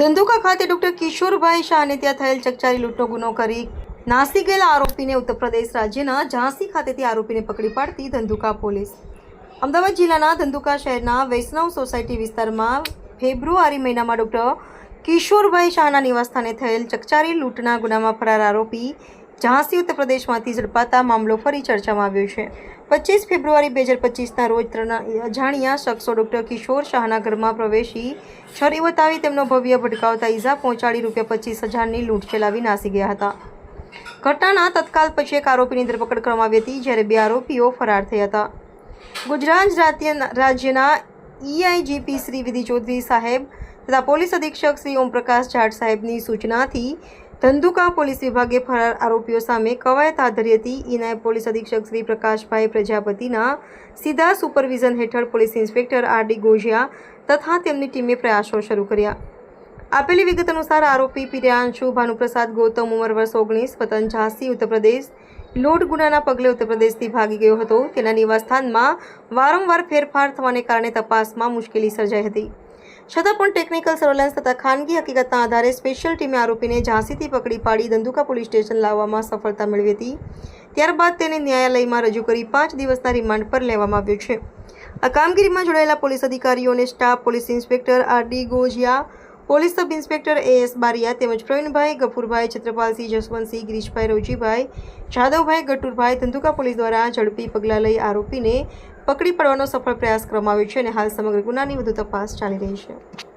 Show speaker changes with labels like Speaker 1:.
Speaker 1: ધંધુકા ખાતે ડોક્ટર કિશોરભાઈ શાહને ત્યાં થયેલ ચકચારી લૂંટનો ગુનો કરી નાસી ગયેલા આરોપીને ઉત્તર પ્રદેશ રાજ્યના ઝાંસી ખાતેથી આરોપીને પકડી પાડતી ધંધુકા પોલીસ. અમદાવાદ જિલ્લાના ધંધુકા શહેરના વૈષ્ણવ સોસાયટી વિસ્તારમાં ફેબ્રુઆરી મહિનામાં ડોક્ટર કિશોરભાઈ શાહના નિવાસસ્થાને થયેલ ચકચારી લૂંટના ગુનામાં ફરાર આરોપી ઝાંસી ઉત્તર પ્રદેશમાંથી ઝડપાતા મામલો ફરી ચર્ચામાં આવ્યો છે. પચીસ ફેબ્રુઆરી બે હજાર પચીસના રોજ ત્રણ અજાણ્યા શખ્સો ડૉક્ટર કિશોર શાહના ઘરમાં પ્રવેશી છરી બતાવી તેમનો ભવ્ય ભટકાવતા ઈજા પહોંચાડી રૂપિયા પચીસ હજારની લૂંટ ચલાવી નાસી ગયા હતા. ઘટનાના તત્કાલ પછી એક આરોપીની ધરપકડ કરવામાં આવી હતી, જ્યારે બે આરોપીઓ ફરાર થયા હતા. ગુજરાત રાજ્ય રાજ્યના ઈઆઈજીપી શ્રી વિધિ ચૌધરી સાહેબ તથા પોલીસ અધિક્ષક શ્રી ઓમપ્રકાશ જાટ સાહેબની સૂચનાથી ધંધુકા પોલીસ વિભાગે ફરાર આરોપીઓ સામે કવાયત હાથ ધરી હતી. ઇનાય પોલીસ અધિક્ષક શ્રી પ્રકાશભાઈ પ્રજાપતિના સીધા સુપરવિઝન હેઠળ police inspector R D Gojiya તથા તેમની ટીમે પ્રયાસો શરૂ કર્યા. આપેલી વિગત અનુસાર આરોપી પિર્યાંશુ ભાનુપ્રસાદ ગૌતમ ઉંમર વર્ષ ઓગણીસ વતન ઝાંસી, ઉત્તરપ્રદેશ લોટ ગુનાના પગલે ઉત્તરપ્રદેશથી ભાગી ગયો હતો. તેના નિવાસસ્થાનમાં વારંવાર ફેરફાર થવાને કારણે તપાસમાં મુશ્કેલી સર્જાઈ હતી. છતાં પણ ટેકનિકલ સર્વેલન્સ તથા ખાનગી હકીકતના આધારે સ્પેશિયલ ટીમે આરોપીને ઝાંસીથી પકડી પાડી ધંધુકા પોલીસ સ્ટેશન લાવવામાં સફળતા મેળવી હતી. ત્યારબાદ તેને ન્યાયાલયમાં રજૂ કરી પાંચ દિવસના રિમાન્ડ પર લેવામાં આવ્યો છે. આ કામગીરીમાં જોડાયેલા પોલીસ અધિકારીઓ અને staff police inspector R D Gojiya police sub inspector A S Bariya તેમજ પ્રવીણભાઈ ગફુરભાઈ, છત્રપાલસિંહ જસવંતસિંહ, ગિરીશભાઈ રોજીભાઈ જાદવભાઈ ગટુરભાઈ ધંધુકા પોલીસ દ્વારા ઝડપી પગલાં લઈ આરોપીને પકડી પાડવાનો સફળ પ્રયાસ કરવામાં આવ્યો છે અને હાલ સમગ્ર ગુનાની વધુ તપાસ ચાલી રહી છે.